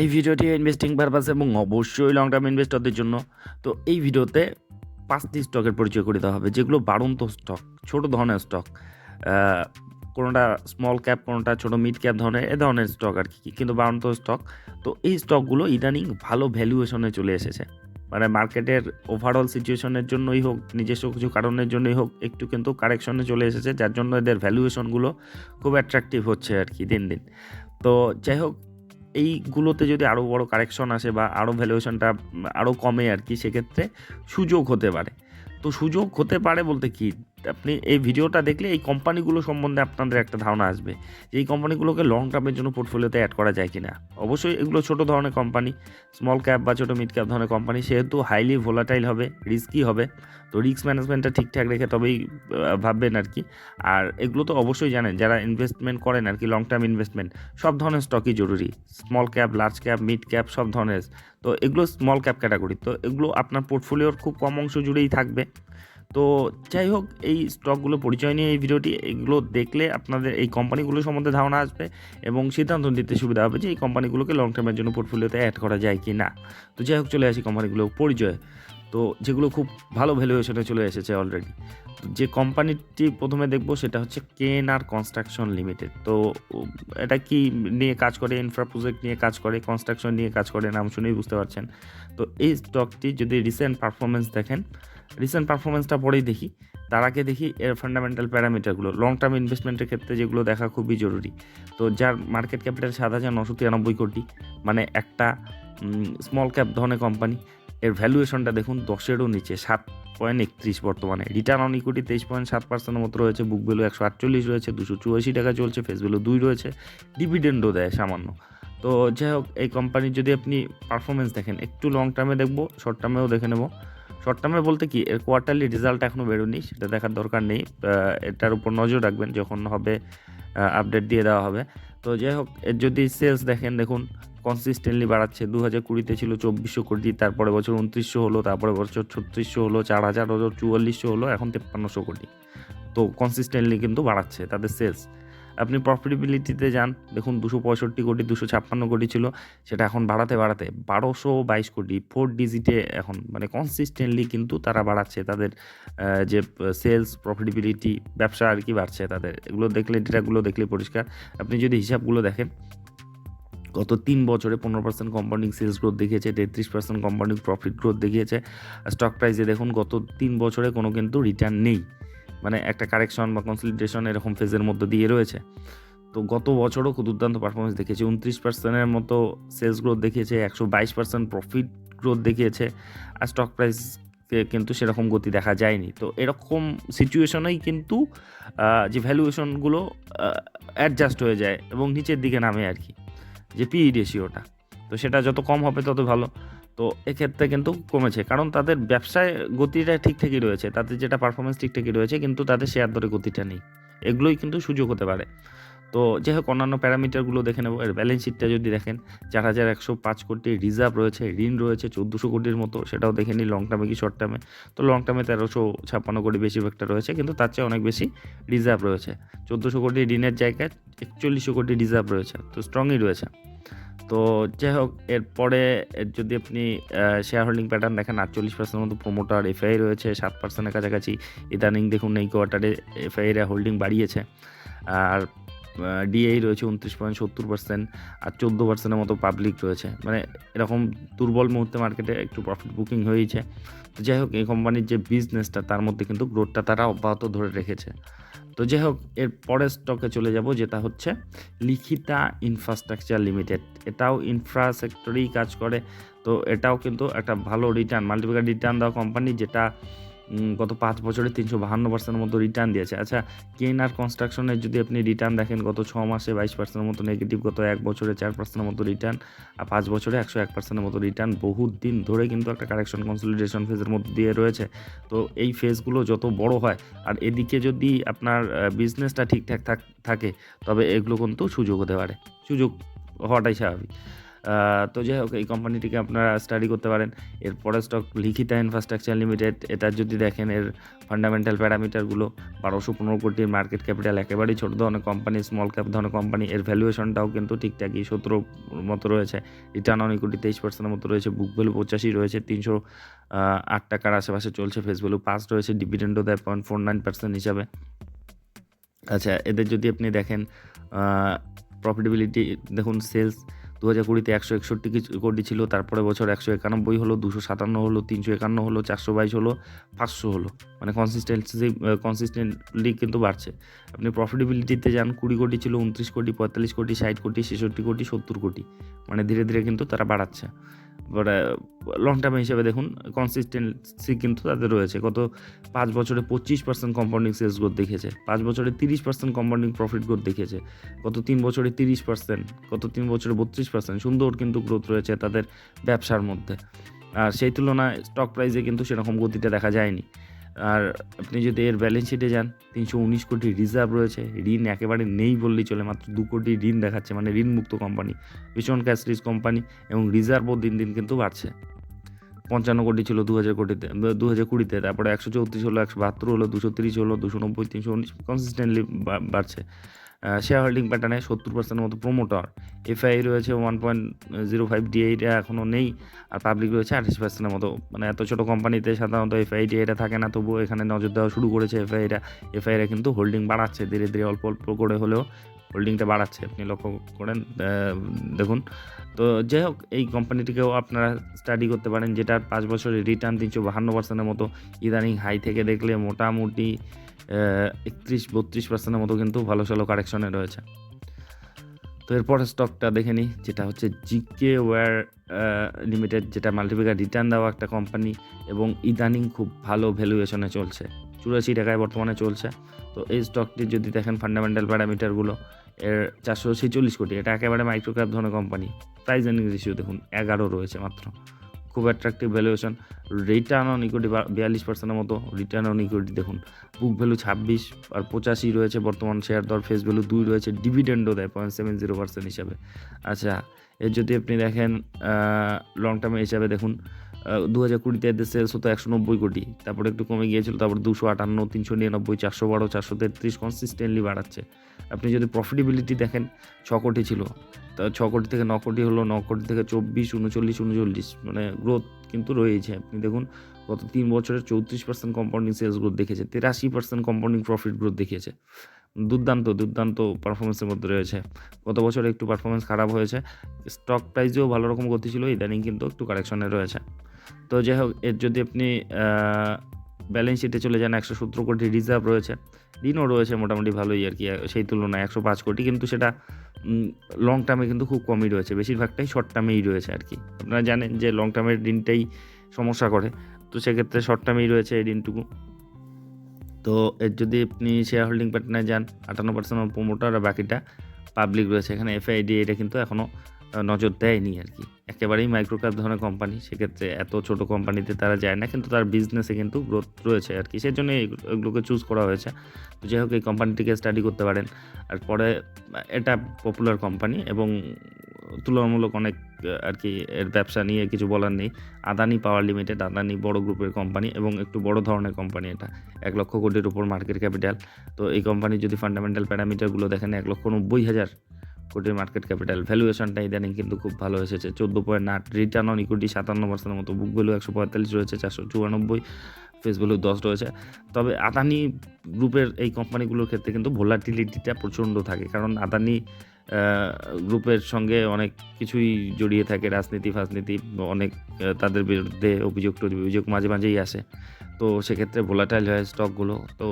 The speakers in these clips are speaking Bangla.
এই ভিডিওটি ইনভেস্টিং পারপাস এবং অবশ্যই লং টার্ম ইনভেস্টরদের জন্য। তো এই ভিডিওতে পাঁচটি স্টকের পরিচয় করে দেওয়া হবে, যেগুলো বাড়ন্ত স্টক ছোট ধরনের স্টক কোনোটা স্মল ক্যাপ কোনোটা ছোটো মিড ক্যাপ ধরনের, এ ধরনের স্টক আর কি কিন্তু বাড়ন্ত স্টক তো এই স্টকগুলো ইদানিং ভালো ভ্যালুয়েশনে চলে এসেছে। মানে মার্কেটের ওভারঅল সিচুয়েশনের জন্যই হোক, নিজস্ব কিছু কারণের জন্যই হোক, একটু কিন্তু কারেকশনে চলে এসেছে, যার জন্য এদের ভ্যালুয়েশনগুলো খুব অ্যাট্রাকটিভ হচ্ছে আর কি দিন দিন। তো যাই হোক এইগুলোতে যদি আরও বড় কারেকশন আসে বা আরও ভ্যালুয়েশনটা আরও কমে আর কি, সেক্ষেত্রে সুযোগ হতে পারে। তো সুযোগ হতে পারে বলতে কি আপনি এই ভিডিওটা দেখলে এই কোম্পানিগুলো সম্বন্ধে আপনাদের একটা ধারণা আসবে যে এই কোম্পানিগুলোকে লং টার্মের জন্য পোর্টফোলিওতে অ্যাড করা যায় কি না অবশ্যই এগুলো ছোট ধরনের কোম্পানি স্মল ক্যাপ বা ছোটো মিড ক্যাপ ধরনের কোম্পানি, সেহেতু হাইলি ভোলাটাইল হবে রিস্কি হবে। তো রিস্ক ম্যানেজমেন্টটা ঠিকঠাক রেখে তবেই ভাববেন আর কি। আর এগুলো তো অবশ্যই জানেন, যারা ইনভেস্টমেন্ট করেন আর কি লং টার্ম ইনভেস্টমেন্ট সব ধরনের স্টকই জরুরি। Small cap large cap mid cap সব ধরনের। তো এগুলো স্মল ক্যাপ ক্যাটাগরি তো এগুলো আপনার পোর্টফোলিওর খুব কম অংশ জুড়েই থাকবে। তো যাই হোক, এই স্টকগুলো পরিচয় নিয়ে এই ভিডিওটি, এগুলো দেখলে আপনাদের এই কোম্পানিগুলো সম্বন্ধে ধারণা আসবে এবং সিদ্ধান্ত নিতে সুবিধা হবে যে এই কোম্পানিগুলোকে লং টার্মের জন্য পোর্টফোলিওতে অ্যাড করা যায় কি না তো যাই হোক, চলে আসি কোম্পানিগুলোর পরিচয়। তো যেগুলো খুব ভালো ভ্যালুয়েশনে চলে এসেছে অলরেডি যে কোম্পানিটি প্রথমে দেখব সেটা হচ্ছে কেন আর কনস্ট্রাকশন লিমিটেড তো এটা কি নিয়ে কাজ করে ইনফ্রা প্রজেক্ট নিয়ে কাজ করে কনস্ট্রাকশন নিয়ে কাজ করে, নাম শুনেই বুঝতে পারছেন। তো এই স্টকটি যদি রিসেন্ট পারফরমেন্স দেখেন রিসেন্ট পারফরমেন্সটা পরেই দেখি। তার আগে দেখি এর ফান্ডামেন্টাল প্যারামিটারগুলো লং টার্ম ইনভেস্টমেন্টের ক্ষেত্রে যেগুলো দেখা খুবই জরুরি। তো যার মার্কেট ক্যাপিটাল সাত হাজার নশো তিরানব্বই কোটি মানে একটা স্মল ক্যাপ ধরনের কোম্পানি এর ভ্যালুয়েশনটা দেখুন দশেরও নিচে, সাত পয়েন্ট একত্রিশ বর্তমানে। রিটার্ন অন ইকুইটি তেইশ পয়েন্ট সাত পার্সেন্টের মতো রয়েছে বুক ভ্যালু একশো আটচল্লিশ রয়েছে, দুশো চুয়াশি টাকা চলছে ফেস ভ্যালু দুই রয়েছে ডিভিডেন্ডও দেয় সামান্য। তো যাই হোক, এই কোম্পানির যদি আপনি পারফরমেন্স দেখেন, একটু লং টার্মে দেখব শর্ট টার্মেও দেখে নেব। শর্ট টার্মে বলতে কি, এর কোয়ার্টারলি রেজাল্ট এখনও বেরোনি সেটা দেখার দরকার নেই। এটার উপর নজর রাখবেন যখন হবে আপডেট দিয়ে দেওয়া হবে। তো যাই হোক, এর যদি সেলস দেখেন, দেখুন কনসিস্টেন্টলি বাড়াচ্ছে। দু হাজার কুড়িতে ছিল চব্বিশশো কোটি, তারপরে বছর উনত্রিশশো হলো, তারপরে বছর ছত্রিশশো হলো চার হাজার হলো চুয়াল্লিশশো হলো, এখন তেপ্পান্নশো কোটি। তো কনসিস্টেন্টলি কিন্তু বাড়াচ্ছে তাদের সেলস আপনি প্রফিটেবিলিটিতে যান, দেখুন দুশো পঁয়ষট্টি কোটি, দুশো ছাপ্পান্ন কোটি ছিল, সেটা এখন বাড়াতে বাড়াতে বারোশো বাইশ কোটি ফোর ডিজিটে এখন মানে কনসিস্টেন্টলি কিন্তু তারা বাড়াচ্ছে, তাদের যে সেলস প্রফিটেবিলিটি ব্যবসা আর কি বাড়ছে তাদের। এগুলো দেখলে ডেটাগুলো দেখলে পরিষ্কার। আপনি যদি হিসাবগুলো দেখেন, গত তিন বছরে পনেরো পার্সেন্ট কোম্পানি সেলস গ্রোথ দেখিয়েছে, তেত্রিশ পার্সেন্ট কোম্পানি প্রফিট গ্রোথ দেখিয়েছে। স্টক প্রাইসে দেখুন, গত তিন বছরে কোনো কিন্তু রিটার্ন নেই। মানে একটা কারেকশন বা কনসলিডেশন এরকম ফেজের মধ্যে দিয়ে রয়েছে। তো গত বছরও খুব দুর্দান্ত পারফরমেন্স দেখিয়েছে। উনত্রিশ পার্সেন্টের মতো সেলস গ্রোথ দেখিয়েছে, একশো বাইশ পার্সেন্ট প্রফিট গ্রোথ দেখিয়েছে, আর স্টক প্রাইস কিন্তু সেরকম গতি দেখা যায়নি। তো এরকম সিচুয়েশনেই কিন্তু যে ভ্যালুয়েশনগুলো অ্যাডজাস্ট হয়ে যায় এবং নিচের দিকে নামে আর কি, যে পিই রেশিওটা তো সেটা যত কম হবে তত ভালো। তো এক্ষেত্রে কিন্তু কমেছে। কারণ তাদের ব্যবসায় গতিটা ঠিকঠাকই রয়েছে। তাদের যেটা পারফরমেন্স ঠিকঠাকই রয়েছে, কিন্তু তাদের শেয়ার দরে গতিটা নেই। এগুলোই কিন্তু সুযোগ হতে পারে। তো যাই হোক অন্যান্য প্যারামিটারগুলো দেখে নেব। এর ব্যালেন্স শিটটা যদি দেখেন, চার হাজার একশো পাঁচ কোটি রিজার্ভ রয়েছে, ঋণ রয়েছে চোদ্দোশো কোটির মতো, সেটাও দেখে নিই লং টার্মে কি শর্ট টার্মে তো লং টার্মে তেরোশো ছাপ্পান্ন কোটি বেশিরভাগটা রয়েছে, কিন্তু তার চেয়ে অনেক বেশি রিজার্ভ রয়েছে। চোদ্দোশো কোটি ঋণের জায়গায় একচল্লিশশো কোটি রিজার্ভ রয়েছে। তো স্ট্রংই রয়েছে। তো যাই হোক এরপরে, এর যদি আপনি শেয়ার হোল্ডিং প্যাটার্ন দেখেন, আটচল্লিশ পার্সেন্ট মতো প্রোমোটার এফআই রয়েছে, সাত পার্সেন্টের কাছাকাছি। ইদানিং দেখুন, এই কোয়ার্টারে এফআইরা হোল্ডিং বাড়িয়েছে। আর ডিএই রয়েছে উনত্রিশ পয়েন্ট সত্তর পার্সেন্ট আর চোদ্দ পার্সেন্টের মতো পাবলিক রয়েছে। মানে এরকম দুর্বল মুহূর্তে মার্কেটে একটু প্রফিট বুকিং হয়েছে তো যাই হোক এই কোম্পানির যে বিজনেসটা তার মধ্যে কিন্তু গ্রোথটা তারা অব্যাহত ধরে রেখেছে। তো যাই হোক এর পরের স্টকে চলে যাব, যেটা হচ্ছে লিখিতা ইনফ্রাস্ট্রাকচার লিমিটেড এটাও ইনফ্রাস্ট্রাকচারেই কাজ করে, তো এটাও কিন্তু একটা ভালো রিটার্ন মাল্টিপ্লিকার রিটার্ন দেওয়া কোম্পানি যেটা গত পাঁচ বছরে তিনশো বাহান্ন পার্সেন্টের মতো রিটার্ন দিয়েছে। আচ্ছা কেন আর কনস্ট্রাকশনের যদি আপনি রিটার্ন দেখেন, গত ছ মাসে বাইশ পার্সেন্টের মতো নেগেটিভ গত এক বছরে চার পার্সেন্টের মতো রিটার্ন আর পাঁচ বছরে একশো এক পার্সেন্টের মতো রিটার্ন বহু দিন ধরে কিন্তু একটা কারেকশন কনসলিডেশন ফেজের মধ্যে দিয়ে রয়েছে। তো এই ফেজগুলো যত বড় হয়, আর এদিকে যদি আপনার বিজনেসটা ঠিকঠাক থাক, তবে এগুলো কিন্তু সুযোগ হতে পারে। সুযোগ হওয়াটাই স্বাভাবিক। তো যাই হোক, এই কোম্পানিটিকে আপনারা স্টাডি করতে পারেন। এরপরে স্টক লিখিতা ইনফ্রাস্ট্রাকচার লিমিটেড এটা যদি দেখেন, এর ফান্ডামেন্টাল প্যারামিটারগুলো বারোশো পনেরো কোটির মার্কেট ক্যাপিটাল একেবারেই ছোটো ধরনের কোম্পানি স্মল ক্যাপ ধরনের কোম্পানি এর ভ্যালুয়েশনটাও কিন্তু ঠিকঠাকই সতেরো মতো রয়েছে। রিটার্ন অন ইকুইটি তেইশ পার্সেন্টের মতো রয়েছে বুক ভ্যালু পঁচাশি রয়েছে, তিনশো আট টাকার আশেপাশে চলছে ফেস ভ্যালু পাঁচ রয়েছে ডিভিডেন্ডও দেয় পয়েন্ট ফোর নাইন পার্সেন্ট হিসাবে। আচ্ছা এদের যদি আপনি দেখেন প্রফিটেবিলিটি দেখুন সেলস দু হাজার কুড়িতে একশো একষট্টি কোটি ছিল তারপরে বছর একশো একানব্বই হলো, দুশো সাতান্ন হলো, তিনশো একান্ন হলো, চারশো বাইশ হলো, পাঁচশো হলো। মানে কনসিস্টেন্সি কনসিস্টেন্টলি কিন্তু বাড়ছে। আপনি প্রফিটেবিলিটিতে যান, কুড়ি কোটি ছিল, উনত্রিশ কোটি, পঁয়তাল্লিশ কোটি, ষাট কোটি, ছেষট্টি কোটি, সত্তর কোটি। মানে ধীরে ধীরে কিন্তু তারা বাড়াচ্ছে। বাট লং টার্ম হিসেবে দেখুন কনসিস্টেন্সি কিন্তু তাদের রয়েছে। গত পাঁচ বছরে পঁচিশ পার্সেন্ট কম্পাউন্ডিং সেলস গ্রোথ দেখেছে পাঁচ বছরে তিরিশ পার্সেন্ট কম্পাউন্ডিং প্রফিট গ্রোথ দেখেছে গত তিন বছরে তিরিশ পার্সেন্ট গত তিন বছরে বত্রিশ পার্সেন্ট সুন্দর কিন্তু গ্রোথ রয়েছে তাদের ব্যবসার মধ্যে। আর সেই তুলনায় স্টক প্রাইসে কিন্তু সেরকম গতিটা দেখা যায়নি। আর আপনি যদি এর ব্যালেন্স শিটে যান, তিনশো উনিশ কোটি রিজার্ভ রয়েছে। ঋণ একেবারে নেই বললেই চলে, মাত্র দু কোটি ঋণ দেখাচ্ছে মানে ঋণমুক্ত কোম্পানি ভীষণ ক্যাশ রিচ কোম্পানি এবং রিজার্ভও দিন দিন কিন্তু বাড়ছে। পঞ্চান্ন কোটি ছিল দু হাজার কোটিতে দু হাজার কুড়িতে, তারপরে একশো চৌত্রিশ হলো, একশো বাহাত্তর হলো, দুশো তিরিশ হলো, দুশো নব্বই, তিনশো উনিশ কনসিস্টেন্টলি বাড়ছে। শেয়ার হোল্ডিং প্যাটার্নে সত্তর পার্সেন্টের মতো প্রোমোটার এফআই রয়েছে ওয়ান পয়েন্ট জিরো ফাইভ ডিএইটা এখনও নেই, আর পাবলিক রয়েছে আঠাশ পার্সেন্টের মতো। মানে এত ছোটো কোম্পানিতে সাধারণত এফআই ডিএটা থাকে না, তবুও এখানে নজর দেওয়া শুরু করেছে এফআইরা এফআইরা কিন্তু হোল্ডিং বাড়াচ্ছে ধীরে ধীরে, অল্প অল্প করে হলেও হোল্ডিংটা বাড়াচ্ছে, আপনি লক্ষ্য করেন দেখুন। তো যাই হোক, এই কোম্পানিটিকেও আপনারা স্টাডি করতে পারেন, যেটার পাঁচ বছরের রিটার্ন তিনশো বাহান্ন পার্সেন্টের মতো ইদানিং হাই থেকে দেখলে মোটামুটি একত্রিশ, বত্রিশ পার্সেন্টের মতো কিন্তু ভালো ভালো কারেকশনে রয়েছে। তো এরপরে স্টকটা দেখে নিই, যেটা হচ্ছে জিকে ওয়্যার লিমিটেড যেটা মাল্টিপ্লিকার রিটার্ন দেওয়া একটা কোম্পানি এবং ইদানিং খুব ভালো ভ্যালুয়েশনে চলছে। চুরাশি টাকায় বর্তমানে চলছে। তো এই স্টকটি যদি দেখেন ফান্ডামেন্টাল প্যারামিটারগুলো এর চারশো ছেচল্লিশ কোটি। এটা একেবারে মাইক্রোক্যাপ ধরনের কোম্পানি প্রাইস এর্নিং রেশিও দেখুন, এগারো রয়েছে মাত্র। খুব attractive valuation return on equity বিয়াল্লিশ পার্সেন্টের মতো। রিটার্ন অন ইকুইটি দেখুন বুক ভ্যালু ছাব্বিশ আর পঁচাশি রয়েছে বর্তমান শেয়ার দর ফেস ভ্যালু দুই রয়েছে। ডিভিডেন্ডও দেয় পয়েন্ট সেভেন জিরো পার্সেন্ট হিসাবে। আচ্ছা এর যদি আপনি দেখেন লং টার্মে হিসাবে দেখুন দু হাজার কুড়িতে এদের সেলস হতো একশো নব্বই কোটি। তারপরে একটু কমে গিয়েছিল, তারপর দুশো আটান্ন, তিনশো নিরানব্বই, চারশো বারো, চারশো তেত্রিশ কনসিস্টেন্টলি বাড়াচ্ছে। আপনি যদি প্রফিটেবিলিটি দেখেন, ছ কোটি ছিল। তা ছ কোটি থেকে ন কোটি হলো, ন কোটি থেকে চব্বিশ, উনচল্লিশ উনচল্লিশ মানে গ্রোথ কিন্তু রয়েছে। আপনি দেখুন, গত তিন বছরে চৌত্রিশ পার্সেন্ট কম্পাউন্ডিং সেলস গ্রোথ দেখেছে তিরাশি পার্সেন্ট কম্পাউন্ডিং প্রফিট গ্রোথ দেখিয়েছে। দুর্দান্ত দুর্দান্ত পারফরমেন্সের মধ্যে রয়েছে। গত বছর একটু পারফরমেন্স খারাপ হয়েছে স্টক প্রাইসেও ভালো রকম গতি ছিল, ইদানিং কিন্তু একটু কারেকশনে রয়েছে। তো যাই হোক এর যদি আপনি ব্যালেন্স শিটে চলে যান, একশো সতেরো কোটি রিজার্ভ রয়েছে, ঋণও রয়েছে মোটামুটি ভালোই আর কি, সেই তুলনায় একশো পাঁচ কোটি, কিন্তু সেটা লং টার্মে কিন্তু খুব কমই রয়েছে, বেশিরভাগটাই শর্ট টার্মেই রয়েছে আর কি। আপনারা জানেন যে লং টার্মের ঋণটাই সমস্যা করে, তো সেক্ষেত্রে শর্ট টার্মেই রয়েছে এই ঋণটুকু। তো এর যদি আপনি শেয়ার হোল্ডিং প্যাটার্নে যান, আটান্ন পার্সেন্ট প্রোমোটার আর বাকিটা পাবলিক রয়েছে, এখানে এফআইডি এটা কিন্তু এখনও নজর দেয়নি আর কি। একেবারেই মাইক্রোক্যাপ ধরনের কোম্পানি সেক্ষেত্রে এত ছোট কোম্পানিতে তারা যায় না, কিন্তু তার বিজনেসে কিন্তু গ্রোথ রয়েছে আর কি। সেই জন্য এগুলোকে চুজ করা হয়েছে। তো যাই হোক, এই কোম্পানিটিকে স্টাডি করতে পারেন। আর পরে, এটা পপুলার কোম্পানি এবং তুলনামূলক অনেক আর কি, এর ব্যবসা নিয়ে কিছু বলার নেই। আদানি পাওয়ার লিমিটেড আদানি বড় গ্রুপের কোম্পানি এবং একটু বড় ধরনের কোম্পানি এটা। এক লক্ষ কোটির উপর মার্কেট ক্যাপিটাল তো এই কোম্পানি যদি ফান্ডামেন্টাল প্যারামিটারগুলো দেখেন, এক লক্ষ নব্বই হাজার কোটির মার্কেট ক্যাপিটাল ভ্যালুয়েশনটা ইদানিং কিন্তু খুব ভালো এসেছে। চোদ্দ পয়েন্ট আট রিটার্ন অন ইকুইটি সাতান্ন পার্সেন্টের মতো বুক ভ্যালু একশো পঁয়তাল্লিশ রয়েছে, চারশো চুরানব্বই ফেস ভ্যালু দশ রয়েছে। তবে আদানি গ্রুপের এই কোম্পানিগুলোর ক্ষেত্রে কিন্তু ভোলাটিলিটিটা প্রচণ্ড থাকে, কারণ আদানি গ্রুপের সঙ্গে অনেক কিছুই জড়িয়ে থাকে, রাজনীতি, ফাজনীতি, অনেক তাদের বিরুদ্ধে অভিযোগ অভিযোগ মাঝে মাঝেই আসে। তো সেক্ষেত্রে ভোলাটাইল হয় স্টকগুলো তো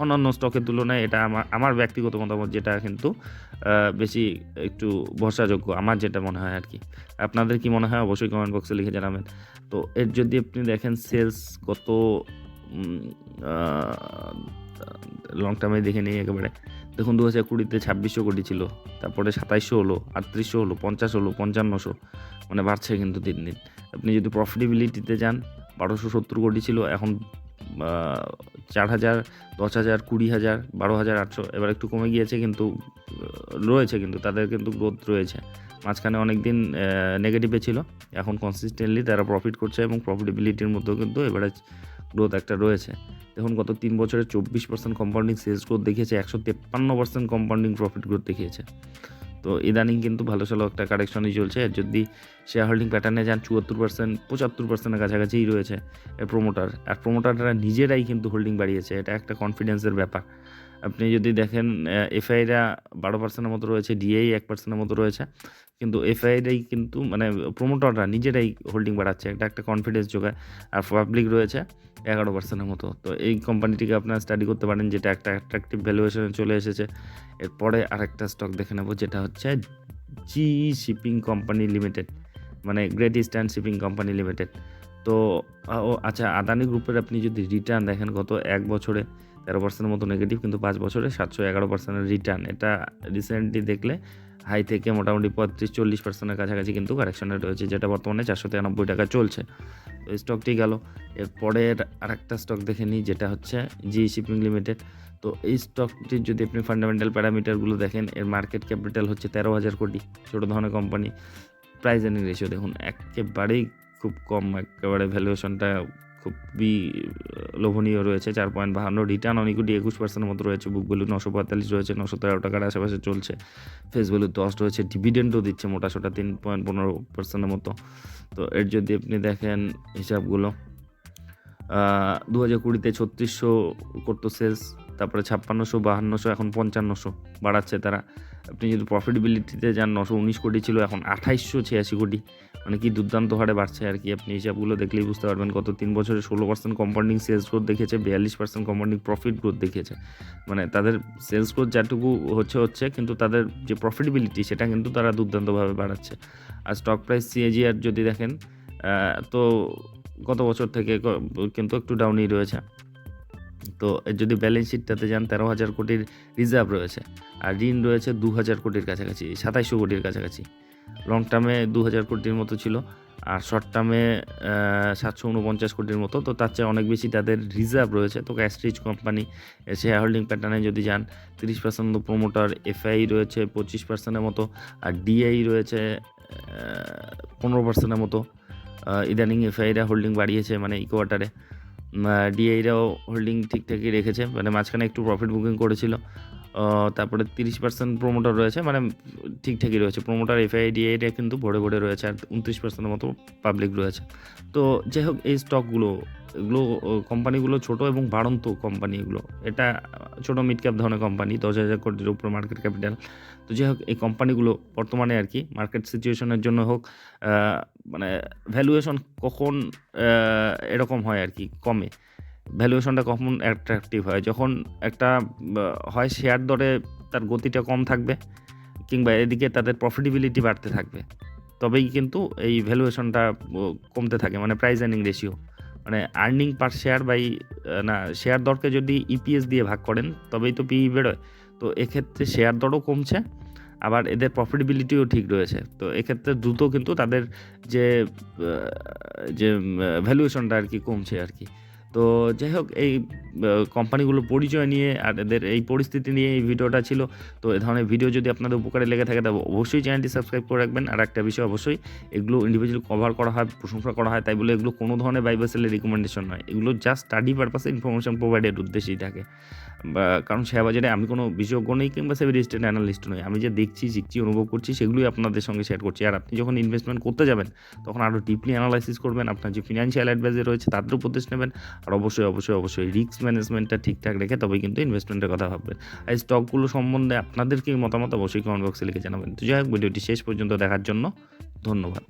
অন্যান্য স্টকের তুলনায় এটা আমার আমার ব্যক্তিগত মতামত যেটা কিন্তু বেশি একটু ভরসাযোগ্য, আমার যেটা মনে হয় আর কি। আপনাদের কি মনে হয়? অবশ্যই কমেন্ট বক্সে লিখে জানাবেন। তো এর যদি আপনি দেখেন সেলস কত লং টার্মে দেখে নিই একেবারে। দেখুন দু হাজার কুড়িতে ছাব্বিশশো কোটি ছিল, তারপরে সাতাইশশো হলো, আটত্রিশশো হলো, পঞ্চাশ হলো, পঞ্চান্নশো মানে বাড়ছে কিন্তু দিন দিন। আপনি যদি প্রফিটেবিলিটিতে যান, বারোশো সত্তর কোটি ছিল, এখন চার হাজার, দশ হাজার, কুড়ি হাজার, বারো হাজার, আটশো, এবার একটু কমে গিয়েছে কিন্তু রয়েছে কিন্তু, তাদের কিন্তু গ্রোথ রয়েছে। মাঝখানে অনেক দিন নেগেটিভে ছিল, এখন কনসিস্টেন্টলি তারা প্রফিট করছে এবং প্রফিটেবিলিটির মধ্যেও কিন্তু এভারেজ গ্রোথ একটা রয়েছে। দেখুন, গত তিন বছরে চব্বিশ পার্সেন্ট কম্পাউন্ডিং সেলস গ্রোথ দেখিয়েছে, একশো তেপ্পান্ন পার্সেন্ট কম্পাউন্ডিং প্রফিট গ্রোথ দেখিয়েছে। তো ইদানিং কিন্তু ভালো ভালো একটা কারেকশনই চলছে। যদি শেয়ার হোল্ডিং প্যাটার্নে যান, চুয়াত্তর পার্সেন্ট পঁচাত্তর পার্সেন্টের কাছাকাছিই রয়েছে প্রোমোটার আর প্রোমোটাররা নিজেরাই কিন্তু হোল্ডিং বাড়িয়েছে। এটা একটা কনফিডেন্সের ব্যাপার। আপনি যদি দেখেন এফআইরা বারো পার্সেন্টের মতো রয়েছে ডিআই এক পার্সেন্টের মতো রয়েছে, কিন্তু এফআইরাই কিন্তু মানে প্রোমোটাররা নিজেরাই হোল্ডিং বাড়াচ্ছে। একটা একটা কনফিডেন্স যোগায়। আর পাবলিক রয়েছে এগারো পার্সেন্টের মতো। তো এই কোম্পানিটিকে আপনারা স্টাডি করতে পারেন, যেটা একটা অ্যাট্রাকটিভ ভ্যালুয়েশনে চলে এসেছে। এরপরে আরেকটা স্টক দেখে নেব, যেটা হচ্ছে জি শিপিং কোম্পানি লিমিটেড মানে great eastern shipping company limited তো, ও আচ্ছা আদানি গ্রুপের আপনি যদি রিটার্ন দেখেন গত এক বছরে তেরো পার্সেন্টের মতো নেগেটিভ কিন্তু পাঁচ বছরে সাতশো এগারো পার্সেন্টের রিটার্ন এটা রিসেন্টলি দেখলে হাই থেকে মোটামুটি পঁয়ত্রিশ চল্লিশ পার্সেন্টের কাছাকাছি কিন্তু কারেকশনে রয়েছে যেটা বর্তমানে চারশো তিরানব্বই টাকা চলছে। তো স্টকটি গেল। এরপরের আরেকটা স্টক দেখে নিই, যেটা হচ্ছে জি শিপিং লিমিটেড তো এই স্টকটির যদি আপনি ফান্ডামেন্টাল প্যারামিটারগুলো দেখেন, এর মার্কেট ক্যাপিটাল হচ্ছে তেরো হাজার কোটি ছোটো ধরনের কোম্পানি প্রাইস এর্নিং রেশিও দেখুন, একেবারেই খুব কম, একেবারে ভ্যালুয়েশনটা খুবই লোভনীয় রয়েছে, চার পয়েন্ট বাহান্ন। রিটার্ন অন ইকুইটি একুশ পার্সেন্টের মতো রয়েছে বুক ভ্যালু নশো পঁয়তাল্লিশ রয়েছে, নশো তেরো টাকার আশেপাশে চলছে। ফেস ভ্যালু দশ রয়েছে ডিভিডেন্ডও দিচ্ছে মোটা সোটা তিন পয়েন্ট পনেরো পার্সেন্টের মতো। তো এর যদি আপনি দেখেন হিসাবগুলো দু হাজার কুড়িতে ছত্রিশশো করতো সেলস তারপরে ছাপ্পান্নশো, বাহান্নশো, এখন পঞ্চান্নশো বাড়াচ্ছে তারা। আপনি যদি প্রফিটেবিলিটিতে যান, নশো উনিশ কোটি ছিল, এখন আঠাইশশো ছিয়াশি কোটি। মানে কি দুর্দান্ত হারে বাড়ছে আর কি, আপনি হিসাবগুলো দেখলেই বুঝতে পারবেন। গত তিন বছরে ষোলো পার্সেন্ট কম্পাউন্ডিং সেলস গ্রোথ দেখেছে, বিয়াল্লিশ পার্সেন্ট কম্পাউন্ডিং প্রফিট গ্রোথ দেখিয়েছে মানে তাদের সেলস গ্রোথ যতটুকু হচ্ছে হচ্ছে, কিন্তু তাদের যে প্রফিটেবিলিটি সেটা কিন্তু তারা দুর্দান্তভাবে বাড়াচ্ছে। আর স্টক প্রাইস সিএজিআর যদি দেখেন তো গত বছর থেকে কিন্তু একটু ডাউনই রয়েছে। তো যদি ব্যালেন্স শিটটাতে যান, তেরো হাজার কোটির রিজার্ভ রয়েছে। আর ঋণ রয়েছে দু হাজার কোটির কাছাকাছি, সাতাইশশো কোটির কাছাকাছি। লং টার্মে দু হাজার কোটির মতো ছিল, আর শর্ট টার্মে সাতশো উনপঞ্চাশ কোটির মতো। তো তার চেয়ে অনেক বেশি তাদের রিজার্ভ রয়েছে। তো ক্যাস্ট্রিচ কোম্পানি শেয়ার হোল্ডিং প্যাটার্নে যদি যান, তিরিশ পার্সেন্ট প্রোমোটার এফআই রয়েছে পঁচিশ পার্সেন্টের মতো, আর ডিআই রয়েছে পনেরো পার্সেন্টের মতো। ইদানিং এফআইরা হোল্ডিং বাড়িয়েছে মানে এই কোয়ার্টারে ডিআইরাও হোল্ডিং ঠিকঠাকই রেখেছে। মানে মাঝখানে একটু প্রফিট বুকিং করেছিল। তারপরে তিরিশ পার্সেন্ট প্রোমোটার রয়েছে মানে ঠিকঠাকই রয়েছে। প্রোমোটার এফআই ডিআইটা কিন্তু ভরে ভরে রয়েছে আর উনত্রিশ পার্সেন্টের মতো পাবলিক রয়েছে। তো যাই হোক, এই স্টকগুলো এগুলো কোম্পানিগুলো ছোট এবং বাড়ন্ত কোম্পানি এগুলো। এটা ছোট মিড ক্যাপ ধরনের কোম্পানি দশ হাজার কোটির উপর মার্কেট ক্যাপিটাল তো যাই হোক, এই কোম্পানিগুলো বর্তমানে আর কি মার্কেট সিচুয়েশনের জন্য হোক মানে ভ্যালুয়েশন কখন এরকম হয় আর কি, কমে। ভ্যালুয়েশনটা কখন অ্যাট্রাকটিভ হয়? যখন একটা হয় শেয়ার দরে তার গতিটা কম থাকবে কিংবা এদিকে তাদের প্রফিটেবিলিটি বাড়তে থাকবে, তবেই কিন্তু এই ভ্যালুয়েশনটা কমতে থাকে মানে প্রাইস আর্নিং রেশিও মানে আর্নিং পার শেয়ার বাই না শেয়ার দরকে যদি ইপিএস দিয়ে ভাগ করেন, তবেই তো পিই বেরোয়। তো এক্ষেত্রে শেয়ার দরও কমছে, আবার এদের প্রফিটেবিলিটিও ঠিক রয়েছে। তো এক্ষেত্রে দ্রুত কিন্তু তাদের যে যে ভ্যালুয়েশনটা আর কি কমছে আর কি। তো যাই হোক, এই কোম্পানিগুলোর পরিচয় নিয়ে আর এদের এই পরিস্থিতি নিয়ে এই ভিডিওটা ছিল। তো এ ধরনের ভিডিও যদি আপনাদের উপকারে লেগে থাকে তবে অবশ্যই চ্যানেলটি সাবস্ক্রাইব করে রাখবেন। আর একটা বিষয় অবশ্যই, এগুলো ইন্ডিভিজুয়াল কভার করা হয়, প্রশংসা করা হয়, তাই বলে এগুলো কোনো ধরনের বাইবাসেলের রিকমেন্ডেশন নয়। এগুলো জাস্ট স্টাডি পারপাসে ইনফরমেশন প্রোভাইডের উদ্দেশ্যেই থাকে। কারণ শেয়ার বাজারে আমি কোনো বিশেষজ্ঞ নেই কিংবা সেভি রেজিস্ট্রেড অ্যানালিস্ট নই। আমি যে দেখছি, শিখছি, অনুভব করছি, সেগুলোই আপনাদের সঙ্গে শেয়ার করছি। আর আপনি যখন ইনভেস্টমেন্ট করতে যাবেন, তখন আরও ডিপলি অ্যানালাইসিস করবেন। আপনার যে ফিনান্সিয়াল অ্যাডভাইজার রয়েছে, তাদের উপদেশ নেবেন। আর অবশ্যই অবশ্যই অবশ্যই রিস্ক ম্যানেজমেন্টটা ঠিকঠাক রেখে তবেই কিন্তু ইনভেস্টমেন্টের কথা ভাববেন। আর স্টকগুলো সম্বন্ধে আপনাদের কি মতামত অবশ্যই কমেন্ট বক্সে লিখে জানাবেন। তো যাই হোক, ভিডিওটি শেষ পর্যন্ত দেখার জন্য ধন্যবাদ।